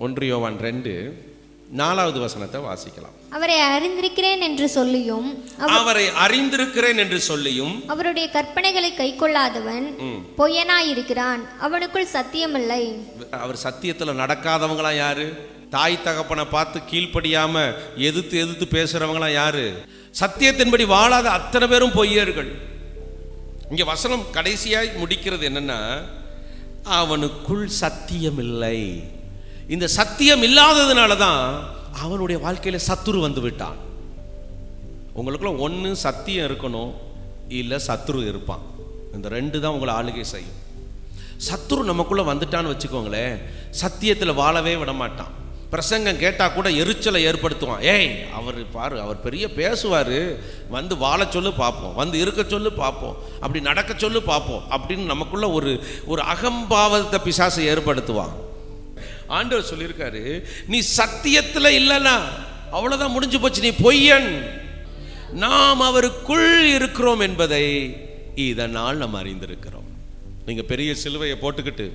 ஒன்றியோவான் ரெண்டு நாலாவது வசனத்தை வாசிக்கலாம். அவரை அறிந்திருக்கிறேன் என்று சொல்லியும் அவ- அவரை அறிந்திருக்கிறேன் என்று சொல்லியும் அவருடைய கற்பனைகளை கைக்கொள்ளாதவன் பொய்யனாயிருக்கிறான். அவனுக்குள் சத்தியமில்லை. அவர் சத்தியத்தில் நடக்காதவங்களாம் யாரு? தாய் தகப்பனை பார்த்து கீழ்ப்படியாம எதிர்த்து எதிர்த்து பேசுறவங்களாம் யாரு? சத்தியத்தின்படி வாழாத அத்தனை பேரும் பொய்யர்கள். இங்க வசனம் கடைசியாய் முடிக்கிறது என்னன்னா அவனுக்குள் சத்தியமில்லை. இந்த சத்தியம் இல்லாததுனால தான் அவனுடைய வாழ்க்கையில சத்துரு வந்து விட்டான். உங்களுக்குள்ள ஒன்று சத்தியம் இருக்கணும் இல்லை சத்துரு இருப்பான். இந்த ரெண்டு தான் உங்களை ஆளுகை செய்யும். சத்துரு நமக்குள்ளே வந்துட்டான்னு வச்சுக்கோங்களேன் சத்தியத்தில் வாழவே விட மாட்டான் பிரசங்கம் கேட்டால் கூட எரிச்சலை ஏற்படுத்துவான். ஏய் அவர் பாரு அவர் பெரிய பேசுவார். வந்து வாழ சொல்லு பார்ப்போம் வந்து இருக்க சொல்லு பார்ப்போம் அப்படி நடக்க சொல்லு பார்ப்போம் அப்படின்னு நமக்குள்ள ஒரு ஒரு அகம்பாவத்தை பிசாசை ஏற்படுத்துவான். ஆண்டவர் சொல்லியிருக்காரு நீ சத்தியத்தில் இல்லைனா அவ்வளோதான் முடிஞ்சு போச்சு நீ பொய்யன். நாம் அவருக்குள் இருக்கிறோம் என்பதை இதனால் நம்ம அறிந்திருக்கிறோம். நீங்கள் பெரிய சிலுவையை போட்டுக்கிட்டு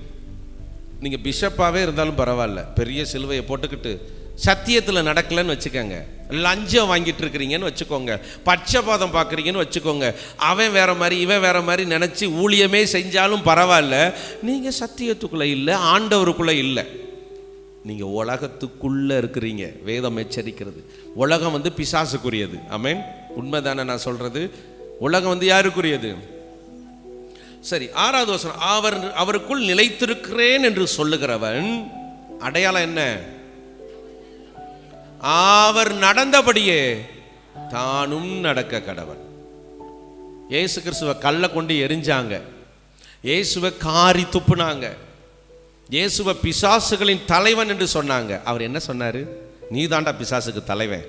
நீங்கள் பிஷப்பாகவே இருந்தாலும் பரவாயில்ல பெரிய சிலுவையை போட்டுக்கிட்டு சத்தியத்தில் நடக்கலைன்னு வச்சுக்கோங்க. லஞ்சம் வாங்கிட்டு இருக்கிறீங்கன்னு வச்சுக்கோங்க. பட்சபாதம் பார்க்குறீங்கன்னு வச்சுக்கோங்க. அவன் வேற மாதிரி இவன் வேற மாதிரி நினச்சி ஊழியமே செஞ்சாலும் பரவாயில்ல. நீங்கள் சத்தியத்துக்குள்ளே இல்லை ஆண்டவருக்குள்ளே இல்லை. நீங்கள் உலகத்துக்குள்ளே இருக்கிறீங்க. வேதம் எச்சரிக்கிறது. உலகம் வந்து பிசாசுக்குரியது. ஆமென். உண்மைதானே நான் சொல்கிறது உலகம் வந்து யாருக்குரியது? சரி ஆறாவது வசனம். அவர் அவருக்குள் நிலைத்திருக்கிறேன் என்று சொல்லுகிறவன் அடையாளம் என்ன? அவர் நடந்தபடியே தானும் நடக்க கடவன். ஏசு கிறிஸ்துவ கல்லை கொண்டு எரிஞ்சாங்க. இயேசுவை காரி துப்புனாங்க. இயேசுவ பிசாசுகளின் தலைவன் என்று சொன்னாங்க. அவர் என்ன சொன்னார்? நீ தாண்டா பிசாசுக்கு தலைவன்.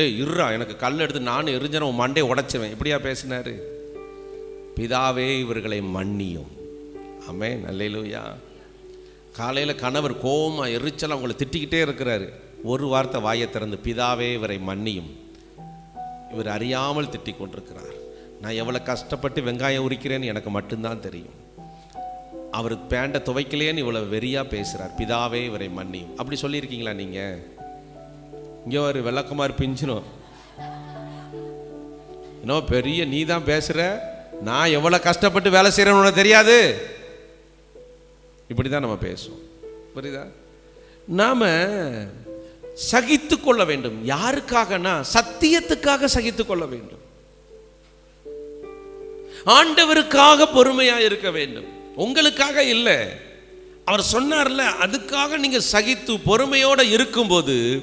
ஏய் இருறா எனக்கு கல் எடுத்து நான் எரிஞ்சன உன் மண்டையை உடைச்சிருவேன் இப்படியா பேசினாரு. பிதாவே இவர்களை மன்னியும். ஆமே நல்லையிலூயா காலையில் கணவர் கோபமாக எரிச்சல் அவங்களை திட்டிக்கிட்டே இருக்கிறாரு. ஒரு வார்த்தை வாயை திறந்து பிதாவே இவரை மன்னியும். இவர் அறியாமல் திட்டிக் கொண்டிருக்கிறார். நான் எவ்வளோ கஷ்டப்பட்டு வெங்காயம் உரிக்கிறேன்னு எனக்கு மட்டும்தான் தெரியும். அவர் பேண்டை துவைக்கலேன்னு இவ்வளோ வெறியா பேசுகிறார் பிதாவே இவரை மன்னியும். அப்படி சொல்லியிருக்கீங்களா நீங்கள் இங்கே ஒரு விளக்கமாறு பிஞ்சிரும். இன்னும் பெரிய நீ தான் பேசுகிற நான் எவ்வளோ கஷ்டப்பட்டு வேலை செய்கிறேன்னு உனக்கு தெரியாது? இப்படி தான் நம்ம பேசுவோம். புரியுதா? நாம் சகித்து கொள்ள வேண்டும். யாருக்காகனா? சத்தியத்துக்காக சகித்து கொள்ள வேண்டும். ஆண்டவருக்காக பொறுமையா இருக்க வேண்டும். உங்களுக்காக இல்லை. அவர் சொன்னார்ல அதுக்காக நீங்கள் சகித்து பொறுமையோடு இருக்கும்போது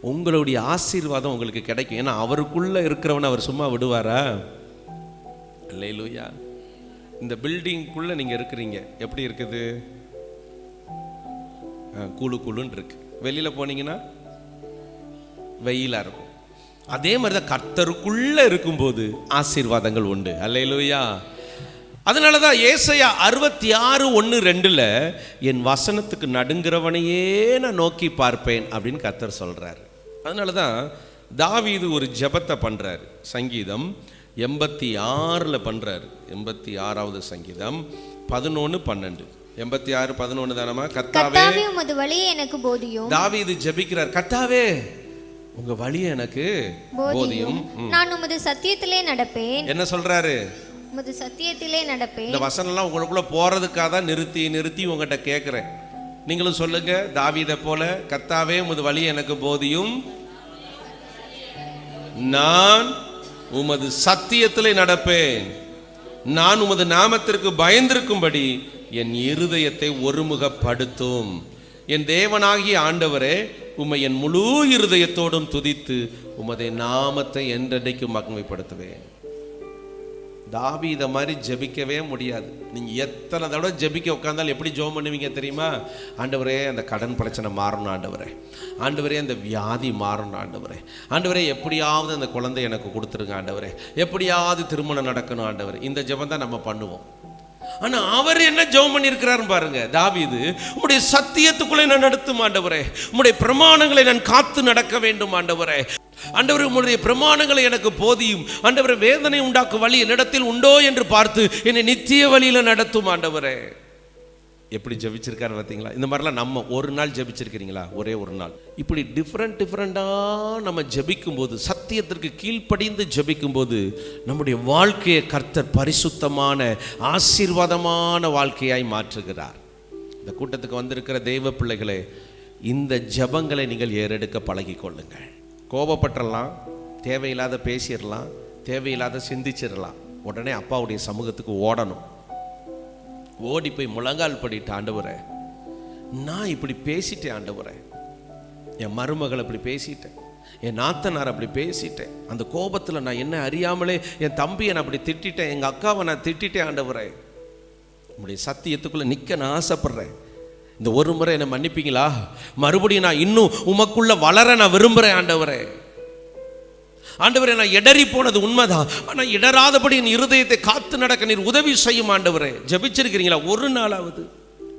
உங்களுடைய ஆசீர்வாதம் உங்களுக்கு கிடைக்கும். ஏன்னா அவருக்குள்ளே இருக்கிறவனை அவர் சும்மா விடுவாரா? இல்லையிலூயா இந்த பில்டிங்குள்ளே நீங்கள் இருக்கிறீங்க. எப்படி இருக்குது? கூழு குளு இருக்கு. வெளியில் போனீங்கன்னா வெயிலாக இருக்கும். அதே மாதிரி தான் கர்த்தருக்குள்ளே இருக்கும்போது ஆசீர்வாதங்கள் உண்டு. அல்லையிலூயா அதனால தான் ஏசையா அறுபத்தி ஆறு ஒன்று ரெண்டில் என் வசனத்துக்கு நடுங்கிறவனையே நான் நோக்கி பார்ப்பேன் அப்படின்னு கர்த்தர் சொல்றாரு. அதனால தான் தாவீது ஒரு ஜெபத்தை பண்றாரு. சங்கீதம் எண்பத்தி ஆறில் பண்றாரு. எண்பத்தி ஆறாவது சங்கீதம் பதினொன்று பன்னெண்டு. எண்பத்தி ஆறு பதினொன்று தானமா கர்த்தாவே உமது வழியை எனக்கு போதியும். தாவீது ஜெபிக்கிறார். கர்த்தாவே உங்க வழியை எனக்கு போதியும். நான் உமது சத்தியத்திலே நடப்பேன். என்ன சொல்றாரு? உமது சத்தியத்திலே நடப்பேன். இந்த வசனம்லாம் உங்களுக்குள்ள போறதுக்காக தான் நிறுத்தி நிறுத்தி உங்ககிட்ட கேட்குறேன் நீங்களும் சொல்லுங்க தாவீதை போல கர்த்தாவே உமது வழி எனக்கு போதியும். நான் உமது சத்தியத்திலே நடப்பேன். நான் உமது நாமத்திற்கு பயந்திருக்கும்படி என் இருதயத்தை ஒருமுகப்படுத்தும். என் தேவனாகிய ஆண்டவரே உம்மை என் முழு இருதயத்தோடும் துதித்து உமதை நாமத்தை என்றென்றைக்கும் மகிமைப்படுத்துவேன். தாவீத மாதிரி ஜெபிக்கவே முடியாது. நீங்கள் எத்தனை தடவை ஜெபிக்க உட்காந்தாலும் எப்படி ஜோம் பண்ணுவீங்க தெரியுமா? ஆண்டவரே அந்த கடன் பிரச்சனை மாறணும் ஆண்டவரே. ஆண்டவரே அந்த வியாதி மாறணும் ஆண்டவரே. ஆண்டவரே எப்படியாவது அந்த குழந்தை எனக்கு கொடுத்துருங்க ஆண்டவரே. எப்படியாவது திருமணம் நடக்கணும் ஆண்டவர். இந்த ஜெபம் தான் நம்ம பண்ணுவோம். ஆனா அவர் என்ன ஜெபம் பண்ணியிருக்கிறாரு பாருங்க. தாவிது உங்களுடைய சத்தியத்துக்குள்ளே நான் நடத்தும் ஆண்டவரே. உங்களுடைய பிரமாணங்களை நான் காத்து நடக்க வேண்டும் ஆண்டவரே. ஆண்டவர் உங்களுடைய பிரமாணங்களை எனக்கு போதியும். ஆண்டவரே வேதனை உண்டாக்கும் வழி என்னிடத்தில் உண்டோ என்று பார்த்து என்னை நித்திய வழியில நடத்தும் ஆண்டவரே. எப்படி ஜெபிச்சிருக்காரு பார்த்தீங்களா? இந்த மாதிரிலாம் நம்ம ஒரு நாள் ஜெபிச்சிருக்கிறீங்களா? ஒரே ஒரு நாள். இப்படி டிஃப்ரெண்ட் டிஃப்ரெண்ட்டாக நம்ம ஜெபிக்கும்போது சத்தியத்திற்கு கீழ்ப்படிந்து ஜெபிக்கும்போது நம்முடைய வாழ்க்கையை கர்த்தர் பரிசுத்தமான ஆசீர்வாதமான வாழ்க்கையாய் மாற்றுகிறார். இந்த கூட்டத்துக்கு வந்திருக்கிற தெய்வ பிள்ளைகளே இந்த ஜெபங்களை நீங்கள் ஏறெடுக்க பழகி கொள்ளுங்கள் கோபப்பட்டுடலாம் தேவையில்லாத பேசிடலாம் தேவையில்லாத சிந்திச்சிடலாம் உடனே அப்பாவுடைய சமூகத்துக்கு ஓடணும். ஓடி போய் முழங்கால் படிட்டு ஆண்டவரே நான் இப்படி பேசிட்டேன் ஆண்டவரே. என் மருமகள் அப்படி பேசிட்டேன். என் நாத்தனார் அப்படி பேசிட்டேன். அந்த கோபத்தில் நான் என்ன அறியாமலே என் தம்பியை நான் அப்படி திட்டிட்டேன். எங்கள் அக்காவை நான் திட்டிட்டேன் ஆண்டவரே. உங்களுடைய சத்தியத்துக்குள்ளே நிற்க நான் ஆசைப்பட்றேன். இந்த ஒரு முறை என்னை மன்னிப்பீங்களா? மறுபடியும் நான் இன்னும் உமக்குள்ள வளர நான் விரும்புகிறேன் ஆண்டவரே. ஆண்டவரே நான் இடறி போனது உண்மைதான். ஆனால் இடராதபடி என் இருதயத்தை காத்து நடக்க நீர் உதவி செய்யும் ஆண்டவரே. ஜெபிச்சிருக்கிறீங்களா? ஒரு நாளாவது.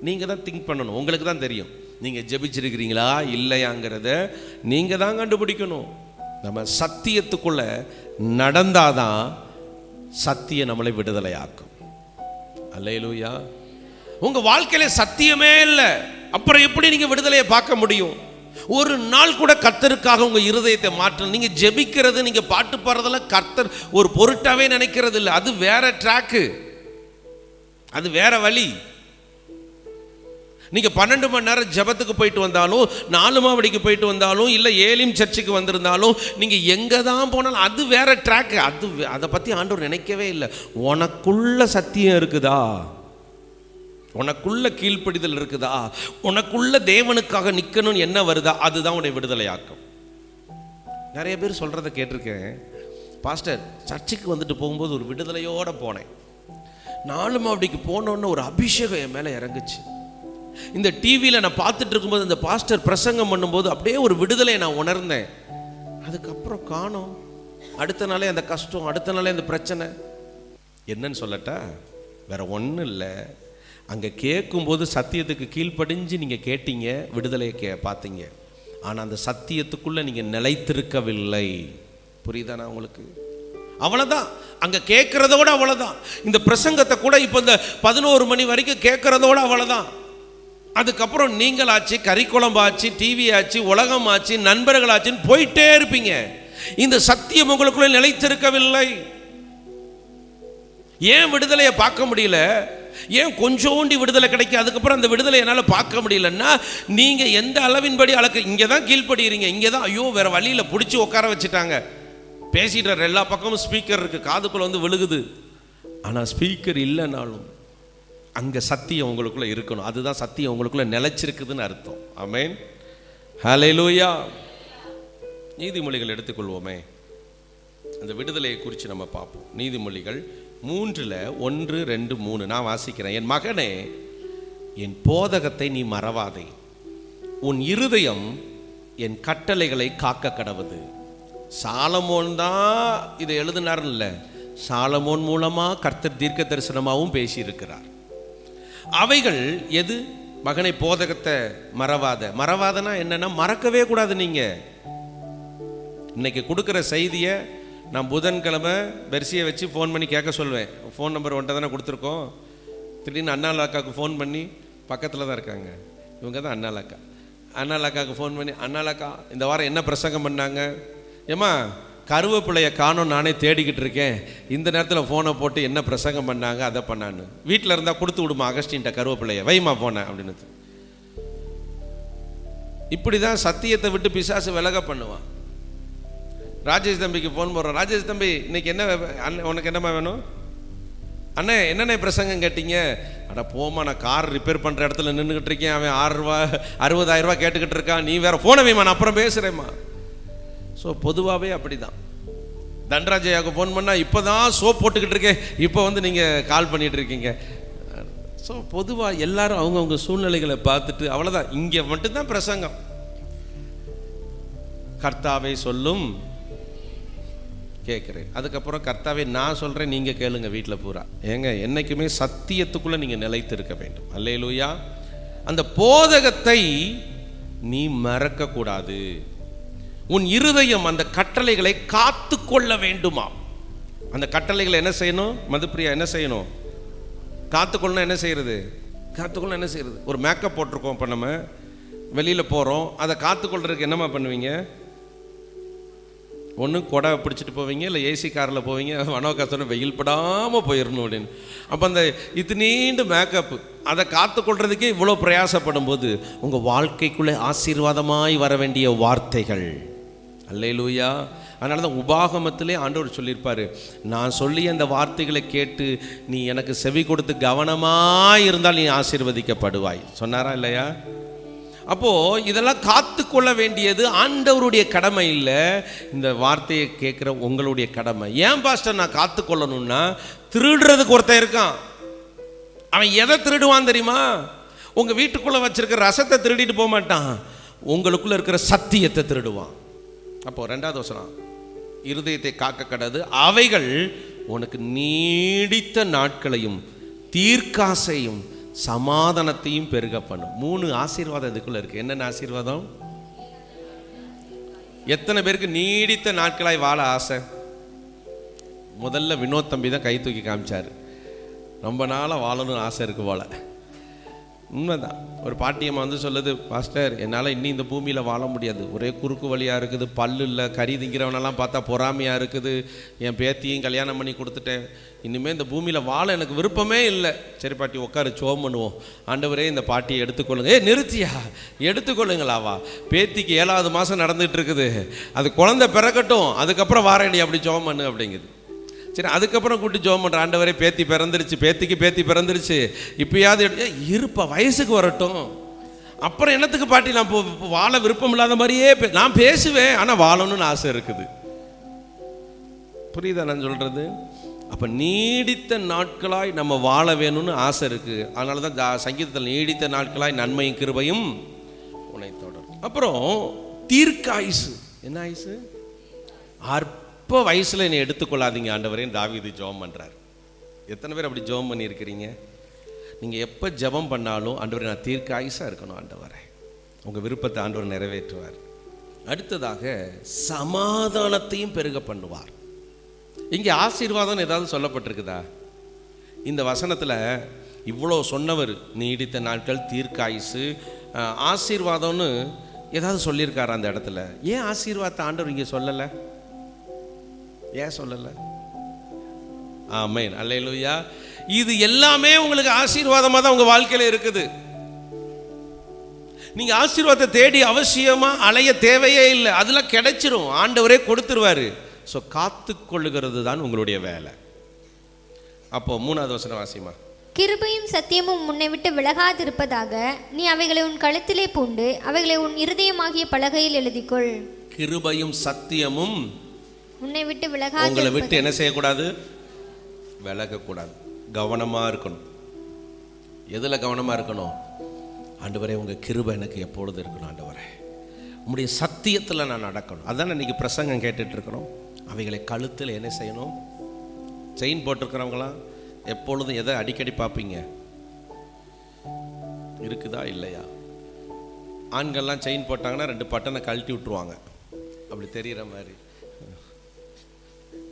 நீங்கள் தான் திங்க் பண்ணணும். உங்களுக்கு தான் தெரியும். நீங்கள் ஜெபிச்சிருக்கிறீங்களா? இல்லையாங்கிறத நீங்கள் தான் கண்டுபிடிக்கணும். நம்ம சத்தியத்துக்குள்ள நடந்தாதான் சத்தியம் நம்மளை விடுதலையாக்கும். அல்லையிலூயா உங்க வாழ்க்கையில சத்தியமே இல்லை. அப்புறம் எப்படி நீங்க விடுதலையை பார்க்க முடியும்? ஒரு நாள் கூட கர்த்தருக்காக உங்க இருதயத்தை மாற்றணும். நீங்க ஜெபிக்கிறது நீங்க பாட்டு பாடுறதெல்லாம் கர்த்தர் ஒரு பொருட்டாவே நினைக்கிறது இல்லை. அது வேற ட்ராக்கு அது வேற வழி. நீங்க பன்னெண்டு மணி நேரம் ஜெபத்துக்கு போயிட்டு வந்தாலும் நாலு மாவடிக்கு போயிட்டு வந்தாலும் இல்லை ஏலிம் சர்ச்சுக்கு வந்திருந்தாலும் நீங்க எங்க தான் போனாலும் அது வேற ட்ராக் அது அதை பத்தி ஆண்டவர் நினைக்கவே இல்லை. உனக்குள்ள சத்தியம் இருக்குதா? உனக்குள்ள கீழ்ப்படிதல் இருக்குதா? உனக்குள்ள தேவனுக்காக நிற்கணும்னு என்ன வருதா? அதுதான் உன்னை விடுதலையாக்கும். நிறைய பேர் சொல்கிறத கேட்டிருக்கேன். பாஸ்டர் சர்ச்சுக்கு வந்துட்டு போகும்போது ஒரு விடுதலையோட போனேன். நாலு மாவடிக்கு போனோன்னு ஒரு அபிஷேகம் என் மேலே இறங்குச்சு. இந்த டிவியில் நான் பார்த்துட்டு இருக்கும்போது இந்த பாஸ்டர் பிரசங்கம் பண்ணும்போது அப்படியே ஒரு விடுதலையை நான் உணர்ந்தேன். அதுக்கப்புறம் காணோம். அடுத்த நாளே அந்த கஷ்டம் அடுத்த நாளே அந்த பிரச்சனை. என்னன்னு சொல்லட்டா? வேற ஒன்றும் இல்லை. அங்கே கேட்கும்போது சத்தியத்துக்கு கீழ்ப்படிஞ்சு நீங்கள் கேட்டீங்க விடுதலையை கே பார்த்தீங்க. ஆனால் அந்த சத்தியத்துக்குள்ளே நீங்கள் நிலைத்திருக்கவில்லை. புரியுதானா உங்களுக்கு? அவ்வளோதான் அங்கே கேட்குறதோட அவ்வளோதான் இந்த பிரசங்கத்தை கூட இப்போ இந்த பதினோரு மணி வரைக்கும் கேட்குறதோட அவ்வளோதான் அதுக்கப்புறம் நீங்களாச்சு கறிக்குழம்பாச்சு டிவி ஆச்சு உலகம் ஆச்சு நண்பர்களாச்சுன்னு போயிட்டே இருப்பீங்க. இந்த சத்தியம் உங்களுக்குள்ளே நிலைத்திருக்கவில்லை. ஏன் விடுதலையை பார்க்க முடியல? ஏன் கொஞ்சோண்டி விடுதலை கிடைக்கும்? அதுக்கப்புறம் அந்த விடுதலை என்னால் பார்க்க முடியலன்னா நீங்கள் எந்த அளவின்படி அளக்க இங்கே தான் கீழ்ப்படுகிறீங்க இங்கே தான் ஐயோ வேறு வழியில் பிடிச்சி உட்கார வச்சுட்டாங்க. பேசிட்டு எல்லா பக்கமும் ஸ்பீக்கர் இருக்குது காதுக்குள்ளே வந்து விழுகுது. ஆனால் ஸ்பீக்கர் இல்லைனாலும் அங்கே சத்தியம் உங்களுக்குள்ள இருக்கணும். அதுதான் சத்தியம் உங்களுக்குள்ள நிலைச்சிருக்குதுன்னு அர்த்தம். ஆமேன் ஹலே லூயா நீதிமொழிகள் எடுத்துக்கொள்வோமே. அந்த விடுதலையை குறித்து நம்ம பார்ப்போம். நீதிமொழிகள் மூன்றில் ஒன்று ரெண்டு மூணு. நான் வாசிக்கிறேன். என் மகனே என் போதகத்தை நீ மறவாதே. உன் இருதயம் என் கட்டளைகளை காக்க கடவுது. சாலமோன் தான் இதை எழுதினார்னு இல்லை சாலமோன் மூலமாக கர்த்தர் தீர்க்க தரிசனமாகவும் பேசியிருக்கிறார். அவைகள் எது? மகனை போதகத்தை மறவாத. மறவாதனா என்னன்னா மறக்கவே கூடாது நீங்க. இன்னைக்கு கொடுக்குற செய்தியை நான் புதன்கிழமை பெர்சியை வச்சு ஃபோன் பண்ணி கேட்க சொல்வேன். ஃபோன் நம்பர் ஒன்றை தானே கொடுத்துருக்கோம். திடீர்னு அண்ணாள் அக்காவுக்கு ஃபோன் பண்ணி பக்கத்தில் தான் இருக்காங்க. இவங்க தான் அண்ணாள் அக்கா அண்ணாள் அக்காவுக்கு ஃபோன் பண்ணி அண்ணாள் அக்கா இந்த வாரம் என்ன பிரசங்கம் பண்ணாங்க? ஏம்மா கருவேப்பிள்ளையை காணும் நானே தேடிக்கிட்டு இருக்கேன். இந்த நேரத்தில் ஃபோனை போட்டு என்ன பிரசங்கம் பண்ணாங்க அதை பண்ணான்னு. வீட்டில் இருந்தால் கொடுத்து விடுமா அகஸ்டின்ட்ட கருவேப்பிள்ளையை வைமா போனேன் அப்படின்னு இப்படி தான் சத்தியத்தை விட்டு பிசாசு விலக பண்ணுவான். ராஜேஷ் தம்பிக்கு ஃபோன் போடுறோம். ராஜேஷ் தம்பி இன்னைக்கு என்ன அண்ணன் உனக்கு என்னம்மா வேணும்? அண்ணே என்னண்ணே பிரசங்கம் கேட்டீங்க? அட போமா நான் கார் ரிப்பேர் பண்ணுற இடத்துல நின்றுக்கிட்டு இருக்கேன். அவன் ஆறு ரூபா அறுபதாயிரம் ரூபா கேட்டுக்கிட்டு இருக்கான். நீ வேற ஃபோனை வைமா நான் அப்புறம் பேசுகிறேம்மா ஸோ பொதுவாகவே அப்படி தான் தண்டராஜயாவுக்கு ஃபோன் பண்ணால் இப்போ தான் சோப் போட்டுக்கிட்டு இருக்கேன். இப்போ வந்து நீங்கள் கால் பண்ணிகிட்டு இருக்கீங்க. ஸோ பொதுவாக எல்லாரும் அவங்கவுங்க சூழ்நிலைகளை பார்த்துட்டு அவ்வளோதான் இங்கே மட்டும்தான் பிரசங்கம். கர்த்தாவை சொல்லும் கேட்குறேன். அதுக்கப்புறம் கர்த்தாவே நான் சொல்கிறேன் நீங்கள் கேளுங்க வீட்டில் பூரா. ஏங்க என்றைக்குமே சத்தியத்துக்குள்ளே நீங்கள் நிலைத்து இருக்க வேண்டும். அல்லையிலூயா அந்த போதகத்தை நீ மறக்கக்கூடாது. உன் இருதயம் அந்த கட்டளைகளை காத்து கொள்ள வேண்டுமா? அந்த கட்டளைகளை என்ன செய்யணும்? மதுப்பிரியா என்ன செய்யணும்? காத்துக்கொள்ளணும் என்ன செய்கிறது காத்துக்கொள்ள என்ன செய்கிறது ஒரு மேக்கப் போட்டிருக்கோம் இப்போ நம்ம. வெளியில் போகிறோம் அதை காத்துக்கொள்றதுக்கு என்னம்மா பண்ணுவீங்க? ஒன்று கொடை பிடிச்சிட்டு போவீங்க இல்லை ஏசி காரில் போவீங்க மனோகா வெயில் படாமல் போயிடணும் அப்படின்னு. அப்போ அந்த இது நீண்டு மேக்கப் அதை காத்துக்கொள்றதுக்கே இவ்வளோ பிரயாசப்படும் போது உங்கள் வாழ்க்கைக்குள்ளே ஆசீர்வாதமாய் வர வேண்டிய வார்த்தைகள். அல்லையிலூயா அதனால தான் உபாகமத்திலே ஆண்டவர் சொல்லியிருப்பார் நான் சொல்லி அந்த வார்த்தைகளை கேட்டு நீ எனக்கு செவி கொடுத்து கவனமாக இருந்தால் நீ ஆசீர்வதிக்கப்படுவாய். சொன்னாரா இல்லையா? அப்போது இதெல்லாம் காத்து கொள்ள வேண்டியது ஆண்டவருடைய கடமை இல்லை. இந்த வார்த்தையை கேட்குற உங்களுடைய கடமை. ஏன் பாஸ்டர் நான் காத்துக்கொள்ளணும்னா திருடுறதுக்கு ஒருத்தன் இருக்கான். அவன் எதை திருடுவான் தெரியுமா? உங்கள் வீட்டுக்குள்ளே வச்சுருக்க ரசத்தை திருடிட்டு போக மாட்டான். உங்களுக்குள்ளே இருக்கிற சத்தியத்தை திருடுவான். அப்போ ரெண்டாவது வசனம். இருதயத்தை காக்க கடது. அவைகள் உனக்கு நீடித்த நாட்களையும் தீர்க்காசையும் சமாதானத்தையும் பெருக பண்ணும். மூணு ஆசீர்வாதம் இதுக்குள்ள இருக்கு. என்னென்ன ஆசீர்வாதம்? எத்தனை பேருக்கு நீடித்த நாட்களாய் வாழ ஆசை? முதல்ல வினோத் தம்பி தான் கை தூக்கி காமிச்சாரு. ரொம்ப நாளாக வாழணும்னு ஆசை இருக்கு போல. உண்மைதான். ஒரு பாட்டியம்மா வந்து சொல்லுது மாஸ்டர் என்னால் இன்னும் இந்த பூமியில் வாழ முடியாது. ஒரே குறுக்கு வழியாக இருக்குது பல்லு இல்லை கறி திங்கிறவனெல்லாம் பார்த்தா பொறாமையாக இருக்குது. என் பேத்தியும் கல்யாணம் பண்ணி கொடுத்துட்டேன். இனிமேல் இந்த பூமியில் வாழ எனக்கு விருப்பமே இல்லை. சரி பாட்டி உட்காரு சோம் பண்ணுவோம். ஆண்டவரே இந்த பாட்டியை எடுத்துக்கொள்ளுங்க. ஏ நிறுத்தியா? எடுத்துக்கொள்ளுங்களாவா பேத்திக்கு ஏழாவது மாதம் நடந்துட்டு இருக்குது. அது குழந்தை பிறக்கட்டும். அதுக்கப்புறம் வாரேடி அப்படி சோம் பண்ணு அப்படிங்குது. சரி அதுக்கப்புறம் கூட்டி ஜோம் பண்ணுற ஆண்டவரே பேத்தி பிறந்துருச்சு பேத்திக்கு பேத்தி பிறந்துருச்சு. இப்பயாவது எடு- இருப்பா வயசுக்கு வரட்டும். அப்புறம் என்னத்துக்கு பாட்டி நான் இப்போ வாழ விருப்பம் இல்லாத மாதிரியே பே- நான் பேசுவேன் ஆனால் வாழணும்னு ஆசை இருக்குது. புரியுதா நான் சொல்றது? அப்போ நீடித்த நாட்களாய் நம்ம வாழ வேணும்னு ஆசை இருக்குது அதனால தான் சங்கீதத்தில் நீடித்த நாட்களாய் நன்மையும் கிருபையும் உன்னை தொடரும். அப்புறம் தீர்க்காயுசு என்ன ஆயுசு? அப்போ வயசில் என்னை எடுத்துக்கொள்ளாதீங்க ஆண்டவரே தாவிது ஜெபம் பண்ணுறார் எத்தனை பேர் அப்படி ஜெபம் பண்ணியிருக்கிறீங்க? நீங்கள் எப்போ ஜெபம் பண்ணாலும் ஆண்டவரை நான் தீர்க்க ஆயுசாக இருக்கணும் ஆண்டவரை. உங்கள் விருப்பத்தை ஆண்டவர் நிறைவேற்றுவார். அடுத்ததாக சமாதானத்தையும் பெருக பண்ணுவார். இங்கே ஆசீர்வாதம் ஏதாவது சொல்லப்பட்டிருக்குதா? இந்த வசனத்தில் இவ்வளோ சொன்னவர் நீடித்த நாட்கள் தீர்க்காயுசு ஆசீர்வாதம்னு ஏதாவது சொல்லியிருக்காரு அந்த இடத்துல? ஏன் ஆசீர்வாதத்தை ஆண்டவர் இங்கே சொல்லலை? ஏன் சொல்லலை? ஆமேன். அல்லேலூயா. இது எல்லாமே உங்களுக்கு ஆசீர்வாதமாக தான் உங்கள் வாழ்க்கையில் இருக்குது. நீங்க ஆசீர்வாதத்தை தேடி அவசியமா அலைய தேவையே இல்லை. அதெல்லாம் கிடைச்சிரும். ஆண்டவரே கொடுத்துருவாரு. ஸோ காத்து கொள்ளுகிறது தான் உங்களுடைய வேலை. அப்போ மூணாவது வசனம் வாசிமா கிருபையும் சத்தியமும் உன்னை விட்டு விலகாதிருப்பதாக நீ அவைகளை உன் கழுத்திலே பூண்டு அவைகளை உன் இருதயமாகிய பலகையில் எழுதிக்கொள். கிருபையும் சத்தியமும் உன்னை விட்டு உங்களை விலகாதிருப்ப விட்டு என்ன செய்யக்கூடாது? விலகக்கூடாது. கவனமா இருக்கணும். எதுல கவனமா இருக்கணும்? ஆண்டவரே உங்க கிருபை எனக்கு எப்பொழுது இருக்கணும் ஆண்டவரே? உங்களுடைய சத்தியத்தில் நான் நடக்கணும். அதான் இன்னைக்கு பிரசங்கம் கேட்டுட்டு இருக்கிறோம். அவைகளை கழுத்தில் என்ன செய்யணும்? செயின் போட்டிருக்கிறவங்களாம் எப்பொழுதும் எதை அடிக்கடி பார்ப்பீங்க? இருக்குதா இல்லையா? ஆண்கள்லாம் செயின் போட்டாங்கன்னா ரெண்டு பட்டனை கழட்டி விட்டுருவாங்க. அப்படி தெரிகிற மாதிரி.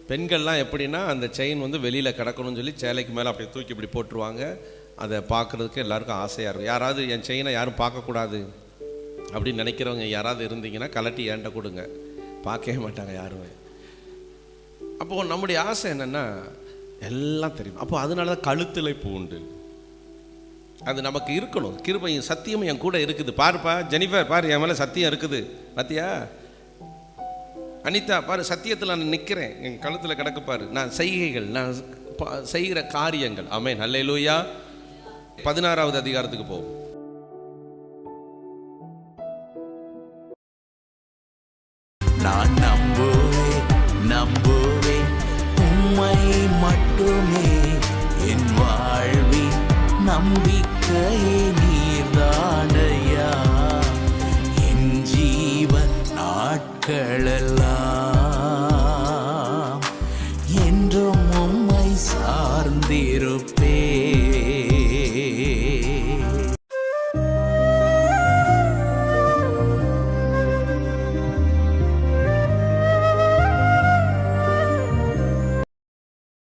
பெண்கள்லாம் எப்படின்னா அந்த செயின் வந்து வெளியில் கிடக்கணும்னு சொல்லி சேலைக்கு மேலே அப்படியே தூக்கி இப்படி போட்டுருவாங்க. அதை பார்க்குறதுக்கு எல்லாருக்கும் ஆசையாக இருக்கும். யாராவது என் செயினை யாரும் பார்க்கக்கூடாது அப்படின்னு நினைக்கிறவங்க யாராவது இருந்தீங்கன்னா கலட்டி ஏண்ட கொடுங்க. பார்க்கவே மாட்டாங்க யாருமே. அப்போது நம்முடைய ஆசை என்னென்னா எல்லாம் தெரியும். அப்போ அதனால தான் கழுத்தில் பூண்டு அது நமக்கு இருக்கணும். கிருபையும் சத்தியமும் என் கூட இருக்குது. பாருப்பா ஜெனிஃபர் பாரு என் மேலே சத்தியம் இருக்குது. பார்த்தியா அனிதா பாரு சத்தியத்தில் நான் நிற்கிறேன் என் கழுத்தில் கிடக்குப்பாரு நான் செய்கைகள் நான் செய்கிற காரியங்கள். ஆமே நல்ல லூயா பதினாறாவது அதிகாரத்துக்கு போவோம் நான் நம்புவேன் நம்புவேன். உம்மை மட்டுமே. என் வாழ்வி நம்பிக்கையே நீர்தானையா? என் ஜீவன் நாட்கள்